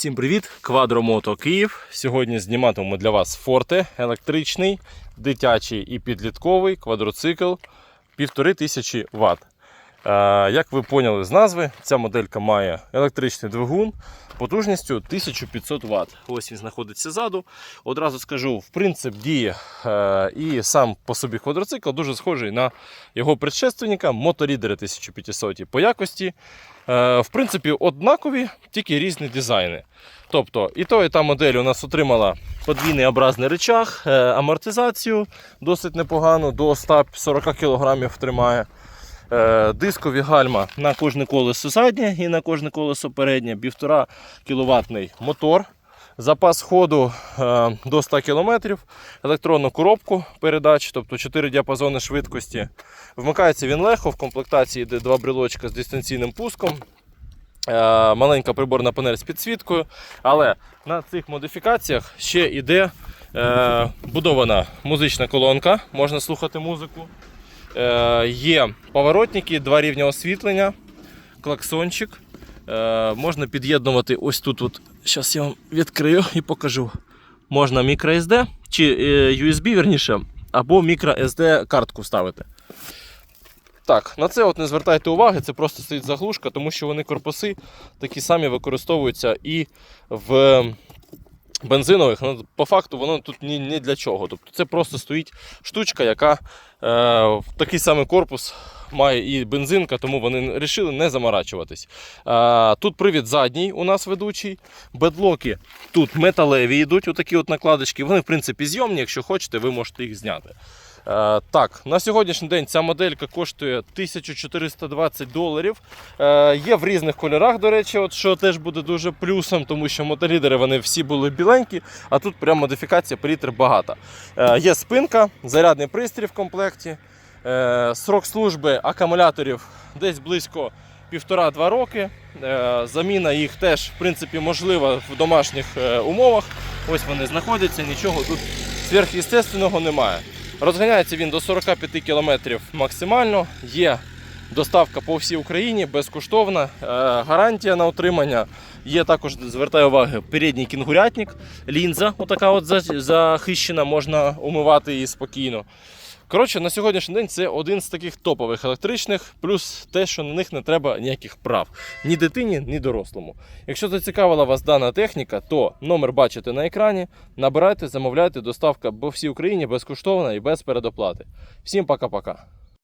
Всім привіт! Квадромото Київ. Сьогодні зніматимемо для вас форте електричний, дитячий і підлітковий квадроцикл 1500 Вт. Е, Як ви поняли з назви, ця моделька має електричний двигун потужністю 1500 Вт. Ось він знаходиться ззаду. Одразу скажу, в принцип діє е, і сам по собі квадроцикл дуже схожий на його предшественника моторідери 1500 по якості. Е, В принципі, однакові, тільки різні дизайни. Тобто, і то, і та модель у нас отримала подвійний образний речах, амортизацію досить непогану, до 140 кг тримає. Е, Дискові гальма на кожне колесо заднє і на кожне колесо переднє, 1,5 кВт мотор. Запас ходу е, до 100 км, електронну коробку передач, тобто 4 діапазони швидкості. Вмикається він легко, в комплектації йде два брелочка з дистанційним пуском. Е, Маленька приборна панель з підсвіткою. Але на цих модифікаціях ще йде будована музична колонка, можна слухати музику. Е, є поворотники, два рівня освітлення, клаксончик. Е, можна під'єднувати ось тут. От, Зараз я вам відкрию і покажу. Можна microSD чи е, USB, верніше, або microSD картку вставити. Так, на це от не звертайте уваги, це просто стоїть заглушка, тому що вони корпуси такі самі використовуються і в бензинових. Ну, по факту воно тут ні, ні для чого. Тобто це просто стоїть штучка, яка е, такий самий корпус має і бензинка, тому вони вирішили не заморачуватись. Е, тут привід задній у нас ведучий. Бедлоки тут металеві йдуть, отакі от накладочки. Вони, в принципі, зйомні, якщо хочете, ви можете їх зняти. Е, так, на сьогоднішній день ця моделька коштує 1420 доларів. Е, є в різних кольорах, до речі, от, що теж буде дуже плюсом, тому що мотолідери вони всі були біленькі, а тут прям модифікація палітри багата. Е, є спинка, зарядний пристрій в комплекті. Срок служби акумуляторів десь близько півтора-два роки. Заміна їх теж в принципі можлива в домашніх умовах. Ось вони знаходяться, нічого тут сверхъестественного немає. Розганяється він до 45 км максимально. Є доставка по всій Україні безкоштовна, е, гарантія на отримання. Є також, звертаю увагу, передній кінгурятник, лінза, отака от захищена, можна умивати її спокійно. Коротше, на сьогоднішній день це один з таких топових електричних, плюс те, що на них не треба ніяких прав ні дитині, ні дорослому. Якщо зацікавила вас дана техніка, то номер бачите на екрані. Набирайте, замовляйте, доставка по всій Україні безкоштовна і без передоплати. Всім пока-пока.